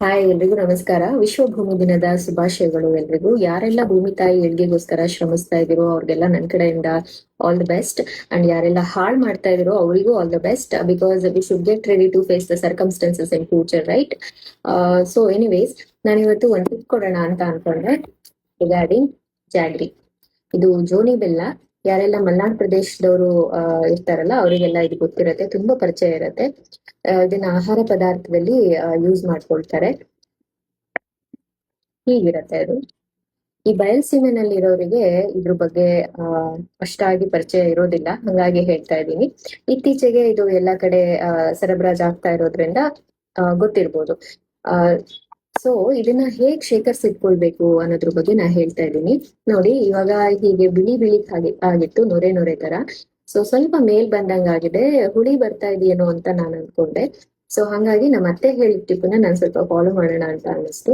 Hi ಎಲ್ರಿಗೂ ನಮಸ್ಕಾರ. ವಿಶ್ವ ಭೂಮಿ ದಿನದ ಶುಭಾಶಯಗಳು ಎಲ್ರಿಗೂ. ಯಾರೆಲ್ಲ ಭೂಮಿ ತಾಯಿ ಏಳ್ಗೆಗೋಸ್ಕರ ಶ್ರಮಿಸ್ತಾ ಇದಿರೋ ಅವ್ರಿಗೆಲ್ಲ ನನ್ ಕಡೆಯಿಂದ ಆಲ್ ದ ಬೆಸ್ಟ್ ಅಂಡ್ ಯಾರೆಲ್ಲ ಹಾಳ್ ಮಾಡ್ತಾ ಇದಿರೋ ಅವರಿಗೂ all the best because we should get ready to face the circumstances in future right so anyways ನಾನು ಇವತ್ತು ಒಂದು ಟಿಪ್ ಕೊಡೋಣ ಅಂತ ಅನ್ಕೊಂಡೆ. Regarding jaggery. ಇದು ಜೋನಿ ಬೆಲ್ಲ. ಯಾರೆಲ್ಲ ಮಲ್ನಾಡ್ ಪ್ರದೇಶದವರು ಇರ್ತಾರಲ್ಲ, ಅವರಿಗೆಲ್ಲ ಇದು ಗೊತ್ತಿರತ್ತೆ, ತುಂಬಾ ಪರಿಚಯ ಇರತ್ತೆ. ಇದನ್ನ ಆಹಾರ ಪದಾರ್ಥದಲ್ಲಿ ಯೂಸ್ ಮಾಡ್ಕೊಳ್ತಾರೆ. ಹೀಗಿರತ್ತೆ ಅದು. ಈ ಬಯಲ್ಸೀಮೆನಲ್ಲಿರೋರಿಗೆ ಇದ್ರ ಬಗ್ಗೆ, ಆ, ಅಷ್ಟಾಗಿ ಪರಿಚಯ ಇರೋದಿಲ್ಲ. ಹಂಗಾಗಿ ಹೇಳ್ತಾ ಇದ್ದೀನಿ. ಇತ್ತೀಚೆಗೆ ಇದು ಎಲ್ಲಾ ಕಡೆ ಸರಬರಾಜು ಆಗ್ತಾ ಇರೋದ್ರಿಂದ ಅಹ್ ಗೊತ್ತಿರ್ಬೋದು. ಆ ಸೊ ಇದನ್ನ ಹೇಗ್ ಶೇಖರಿಸಿಟ್ಕೊಳ್ಬೇಕು ಅನ್ನೋದ್ರ ಬಗ್ಗೆ ನಾ ಹೇಳ್ತಾ ಇದ್ದೀನಿ. ನೋಡಿ, ಇವಾಗ ಹೀಗೆ ಬಿಳಿ ಬಿಳಿ ಆಗಿ ಆಗಿತ್ತು, ನೊರೆ ನೊರೆ ತರ. ಸೊ ಸ್ವಲ್ಪ ಮೇಲ್ ಬಂದಂಗಾಗಿದೆ ಹುಳಿ ಬರ್ತಾ ಇದೆಯೇನೋ ಅಂತ ನಾನು ಅನ್ಕೊಂಡೆ. ಸೊ ಹಂಗಾಗಿ ನಮ್ಮ ಅತ್ತೆ ಹೇಳಿದ ಟಿಪ್ಪನ್ನ ನಾನು ಸ್ವಲ್ಪ ಫಾಲೋ ಮಾಡೋಣ ಅಂತ ಅನ್ನಿಸ್ತು.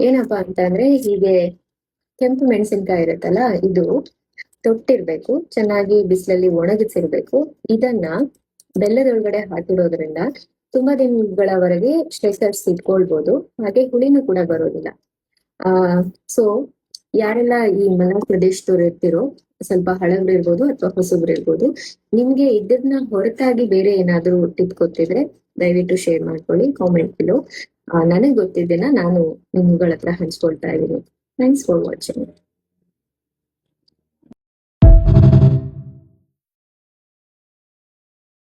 ಏನಪ್ಪಾ ಅಂತ ಅಂದ್ರೆ, ಹೀಗೆ ಕೆಂಪು ಮೆಣಸಿನ್ಕಾಯಿ ಇರುತ್ತಲ್ಲ, ಇದು ತೊಟ್ಟಿರ್ಬೇಕು, ಚೆನ್ನಾಗಿ ಬಿಸಿಲಲ್ಲಿ ಒಣಗಿಸಿರ್ಬೇಕು. ಇದನ್ನ ಬೆಲ್ಲದೊಳಗಡೆ ಹಾಕಿಡೋದ್ರಿಂದ ತುಂಬಾ ದಿನಗಳವರೆಗೆ ಸ್ಟ್ರೆಸರ್ಸ್ ಇಟ್ಕೊಳ್ಬಹುದು ಹಾಗೆ ಹುಳಿನೂ ಕೂಡ ಬರೋದಿಲ್ಲ. ಆ ಸೊ ಯಾರೆಲ್ಲ ಈ ಮನ ಪ್ರದೇಶದವ್ರು ಇರ್ತಿರೋ, ಸ್ವಲ್ಪ ಹಳಬ್ರು ಇರ್ಬೋದು ಅಥವಾ ಹೊಸಬ್ರು ಇರ್ಬೋದು, ನಿಮ್ಗೆ ಇದನ್ನ ಹೊರತಾಗಿ ಬೇರೆ ಏನಾದ್ರೂ ಟಿಪ್ ಗೊತ್ತಿದ್ರೆ ದಯವಿಟ್ಟು ಶೇರ್ ಮಾಡ್ಕೊಳ್ಳಿ, ಕಾಮೆಂಟ್ ಬಿಲೋ ನನಗೆ ಗೊತ್ತಿದ್ದೆಲ್ಲ, ನಾನು ನಿಮ್ಗಳ ಹತ್ರ ಹಂಚ್ಕೊಳ್ತಾ ಇದ್ದೀನಿ. Thanks for watching